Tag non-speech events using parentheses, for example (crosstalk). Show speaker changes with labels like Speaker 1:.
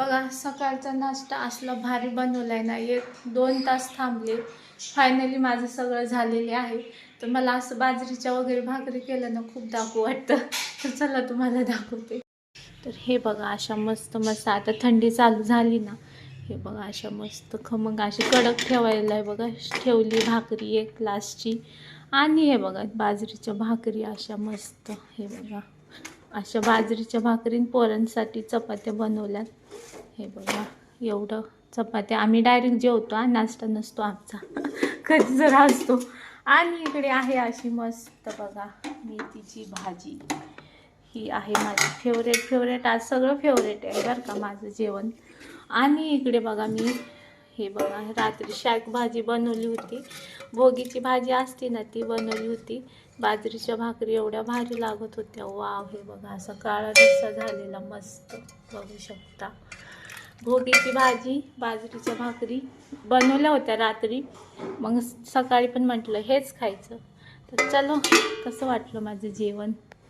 Speaker 1: बघा सकाळचा नाश्ता असला भारी बनवला आहे ना. एक दोन तास थांबले. फायनली माझं सगळं झालेले आहे. तर मला असं बाजरीच्या वगैरे भाकरी केलं ना खूप दाखवू वाटतं. तर चला तुम्हाला दाखवते. तर हे बघा अशा मस्त मस्त आता थंडी चालू झाली ना. हे बघा अशा मस्त खमंग अशी कडक ठेवायला आहे बघा. ठेवली भाकरी एक ग्लासची आणि हे बघा बाजरीच्या भाकरी अशा मस्त. हे बघा. अशा बाजरीच्या भाकरीन पोरांसाठी चपात्या बनवल्यात. हे बघा एवढं चपात्या. आम्ही डायरेक्ट जेवतो हा नाश्ता नसतो आमचा. (laughs) कधी जरा असतो. आणि इकडे आहे अशी मस्त बघा मेथीची भाजी. ही आहे माझी फेवरेट फेवरेट आज सगळं फेवरेट आहे बरं का माझं जेवण. आणि इकडे बघा मी हे बघा रात्री शाक भाजी बनवली होती. भोगीची भाजी असते ना ती बनवली होती. बाजरीच्या भाकरी एवढ्या भारी लागत होत्या. वाव हे बघा असं काळा रस्सा झालेला मस्त बघू शकता. भोगीची भाजी बाजरीच्या भाकरी बनवल्या होत्या रात्री. मग सकाळी पण म्हटलं हेच खायचं. तर चलो कसं वाटलं माझं जेवण?